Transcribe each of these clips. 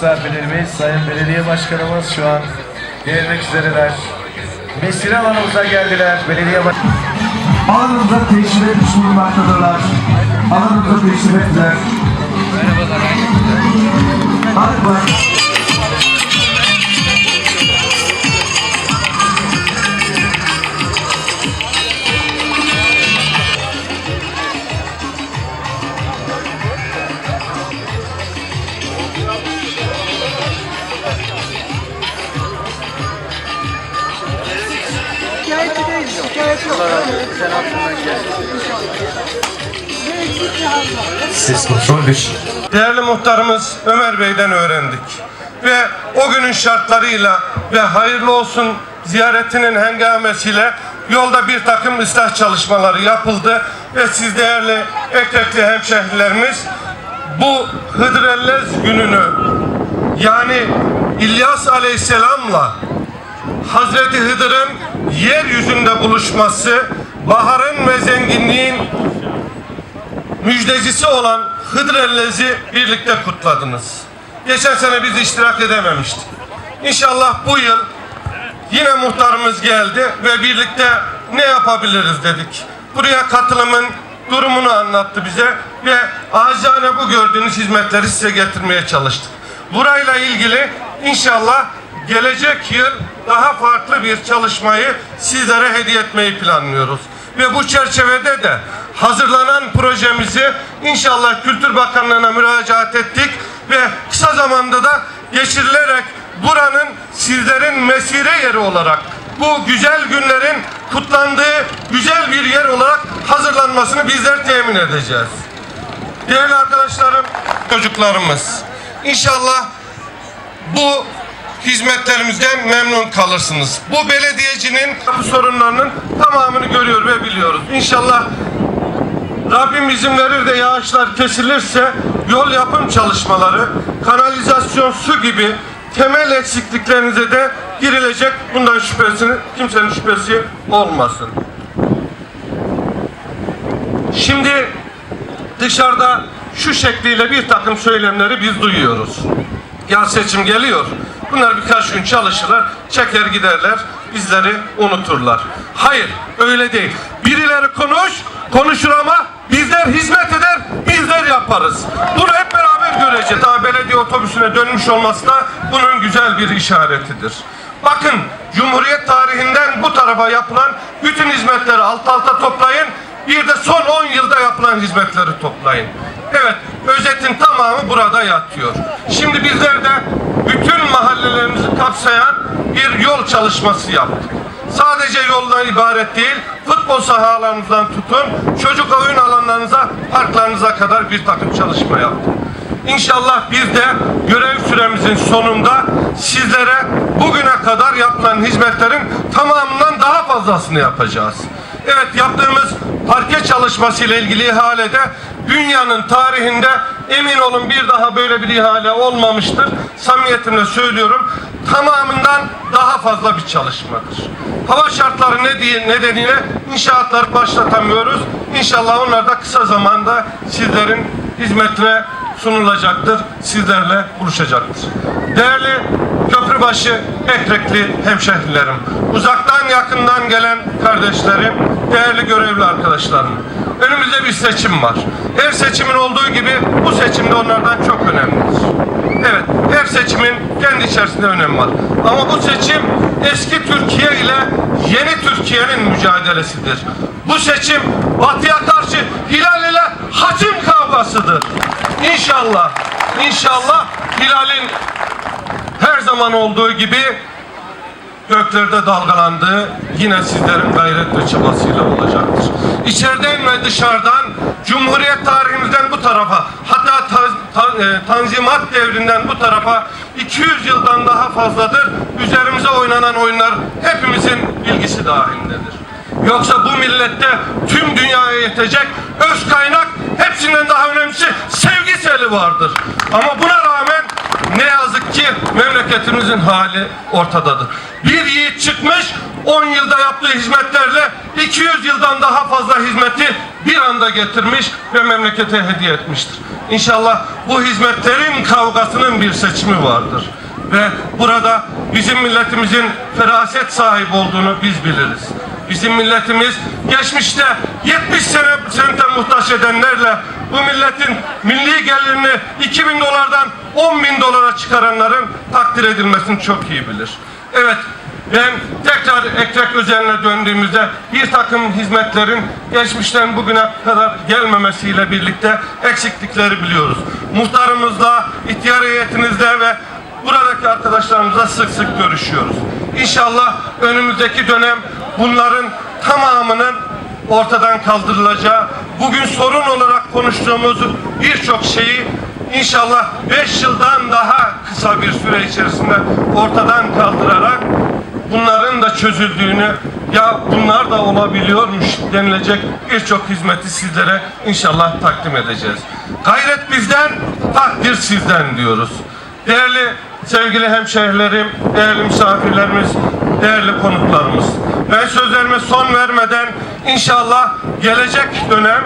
Misafirlerimiz, Sayın Belediye Başkanımız şu an gelmek üzereler. Mesire alanımıza geldiler. Belediye Baş... Alanımıza teşrif etmiş bulunmaktadırlar. Alanımıza teşrif ettiler. Merhabalar. Şikayetçi şikayet yok. Ses kontrol 5. Değerli muhtarımız Ömer Bey'den öğrendik. Ve o günün şartlarıyla ve hayırlı olsun ziyaretinin hengamesiyle yolda bir takım ıslah çalışmaları yapıldı. Ve siz değerli Ekrekli hemşehrilerimiz bu Hıdrellez gününü yani İlyas Aleyhisselam'la Hazreti Hıdır'ın yeryüzünde buluşması, baharın ve zenginliğin müjdecisi olan Hıdrellez'i birlikte kutladınız. Geçen sene biz iştirak edememiştik. İnşallah bu yıl yine muhtarımız geldi ve birlikte ne yapabiliriz dedik. Buraya katılımın durumunu anlattı bize ve acizane bu gördüğünüz hizmetleri size getirmeye çalıştık. Burayla ilgili inşallah gelecek yıl daha farklı bir çalışmayı sizlere hediye etmeyi planlıyoruz. Ve bu çerçevede de hazırlanan projemizi inşallah Kültür Bakanlığı'na müracaat ettik ve kısa zamanda da geçirilerek buranın sizlerin mesire yeri olarak bu güzel günlerin kutlandığı güzel bir yer olarak hazırlanmasını bizler temin edeceğiz. Değerli arkadaşlarım, çocuklarımız inşallah bu hizmetlerimizden memnun kalırsınız. Bu belediyecinin bu sorunlarının tamamını görüyor ve biliyoruz. İnşallah Rabbim izin verir de yağışlar kesilirse yol yapım çalışmaları, kanalizasyon, su gibi temel eksikliklerinize de girilecek. Bundan şüphesini kimsenin şüphesi olmasın. Şimdi dışarıda şu şekliyle bir takım söylemleri biz duyuyoruz. Ya seçim geliyor. Bunlar birkaç gün çalışırlar, çeker giderler, bizleri unuturlar. Hayır, öyle değil. Birileri konuş, konuşur ama bizler hizmet eder, bizler yaparız. Bunu hep beraber göreceğiz. Daha belediye otobüsüne dönmüş olması da bunun güzel bir işaretidir. Bakın, Cumhuriyet tarihinden bu tarafa yapılan bütün hizmetleri alt alta toplayın. Bir de son 10 yılda yapılan hizmetleri toplayın. Evet, tamamı burada yatıyor. Şimdi bizler de bütün mahallelerimizi kapsayan bir yol çalışması yaptık. Sadece yoldan ibaret değil, futbol sahalarınızdan tutun, çocuk oyun alanlarınıza, parklarınıza kadar bir takım çalışma yaptık. İnşallah biz de görev süremizin sonunda sizlere bugüne kadar yapılan hizmetlerin tamamından daha fazlasını yapacağız. Evet yaptığımız parke çalışması ile ilgili ihalede dünyanın tarihinde emin olun bir daha böyle bir ihale olmamıştır. Samimiyetimle söylüyorum tamamından daha fazla bir çalışmadır. Hava şartları ne diye nedeniyle inşaatları başlatamıyoruz. İnşallah onlar da kısa zamanda sizlerin hizmetine sunulacaktır. Sizlerle buluşacaktır. Değerli Köprübaşı Ekrekli hemşehrilerim, uzaktan yakından gelen kardeşlerim, değerli görevli arkadaşlarım. Önümüzde bir seçim var. Her seçimin olduğu gibi bu seçim de onlardan çok önemlidir. Evet, her seçimin kendi içerisinde önemi var. Ama bu seçim eski Türkiye ile yeni Türkiye'nin mücadelesidir. Bu seçim batıya karşı hilal ile hacim kavgasıdır. İnşallah, inşallah hilalin her zaman olduğu gibi göklerde dalgalandığı yine sizlerin gayret ve çabasıyla olacaktır. İçeriden ve dışarıdan Cumhuriyet tarihimizden bu tarafa hatta ta- ta- e, Tanzimat devrinden bu tarafa 200 yıldan daha fazladır üzerimize oynanan oyunlar hepimizin bilgisi dahilindedir. Yoksa bu millette tüm dünyaya yetecek öz kaynak hepsinden daha önemlisi sevgi seli vardır. Ama buna rağmen ne ki memleketimizin hali ortadadır. Bir yiğit çıkmış 10 yılda yaptığı hizmetlerle 200 yıldan daha fazla hizmeti bir anda getirmiş ve memlekete hediye etmiştir. İnşallah bu hizmetlerin kavgasının bir seçimi vardır. Ve burada bizim milletimizin feraset sahibi olduğunu biz biliriz. Bizim milletimiz geçmişte 70 sene sente muhtaç edenlerle bu milletin milli gelirini 2000 dolardan 10 bin dolara çıkaranların takdir edilmesini çok iyi bilir. Evet ben tekrar Ekrek özeline döndüğümüzde bir takım hizmetlerin geçmişten bugüne kadar gelmemesiyle birlikte eksiklikleri biliyoruz. Muhtarımızla, ihtiyar heyetinizle ve buradaki arkadaşlarımızla sık sık görüşüyoruz. İnşallah önümüzdeki dönem bunların tamamının ortadan kaldırılacağı, bugün sorun olarak konuştuğumuz birçok şeyi inşallah 5 yıldan daha kısa bir süre içerisinde ortadan kaldırarak bunların da çözüldüğünü ya bunlar da olabiliyormuş denilecek birçok hizmeti sizlere inşallah takdim edeceğiz. Gayret bizden, takdir sizden diyoruz. Değerli sevgili hemşehrilerim, değerli misafirlerimiz, değerli konuklarımız. Ben sözlerime son vermeden inşallah gelecek dönem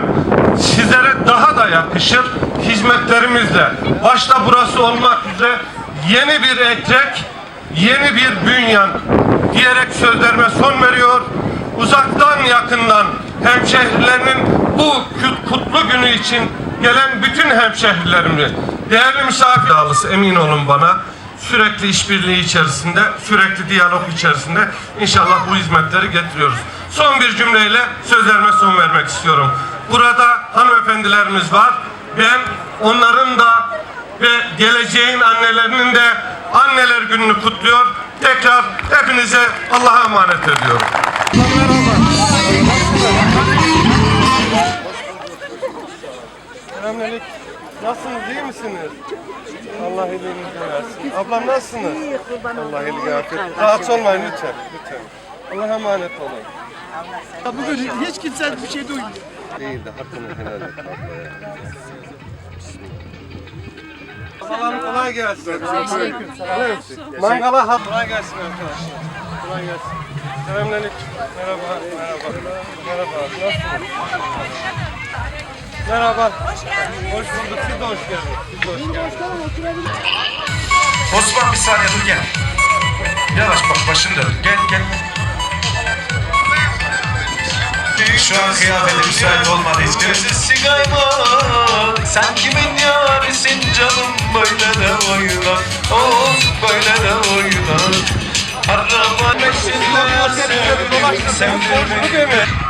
sizlere daha da yakışır hizmetlerimizle. Başta burası olmak üzere yeni bir ekrek, yeni bir bünyan diyerek sözlerime son veriyor. Uzaktan yakından hemşehrilerinin bu kut- kutlu günü için gelen bütün hemşehrilerimi, değerli misafir emin olun bana sürekli işbirliği içerisinde, sürekli diyalog içerisinde inşallah bu hizmetleri getiriyoruz. Son bir cümleyle sözlerime son vermek istiyorum. Burada hanımefendilerimiz var. Ben onların da ve geleceğin annelerinin de anneler gününü kutluyor. Tekrar hepinize Allah'a emanet ediyorum. Nasılsınız? iyi misiniz? Allah iyiliğinizi versin. Ablam nasılsınız? İyi kurban Allah iyilik afiyet. Rahatsız olmayın lütfen. Lütfen. Allah'a emanet olun. Bugün hiç kimse bir şey duymuyor. Değil de hakkını helal et Babalarım kolay gelsin. Mangala hak. Kolay gelsin arkadaşlar. Kolay gelsin. Selamünaleyküm. Merhaba, merhaba. Merhaba. Nasılsınız? Merhaba. Hoş geldiniz. Hoş bulduk. Siz de hoş geldiniz. Siz de hoş geldiniz. Osman bir saniye dur gel. Yavaş bak başını dön. Gel gel. Şu an kıyafeti müsait olmadığı için. Sesi kaymak Sen kimin yarisin canım Böyle de oynar Oh böyle de oynar Araba peşinde Sevdirmek Değil mi?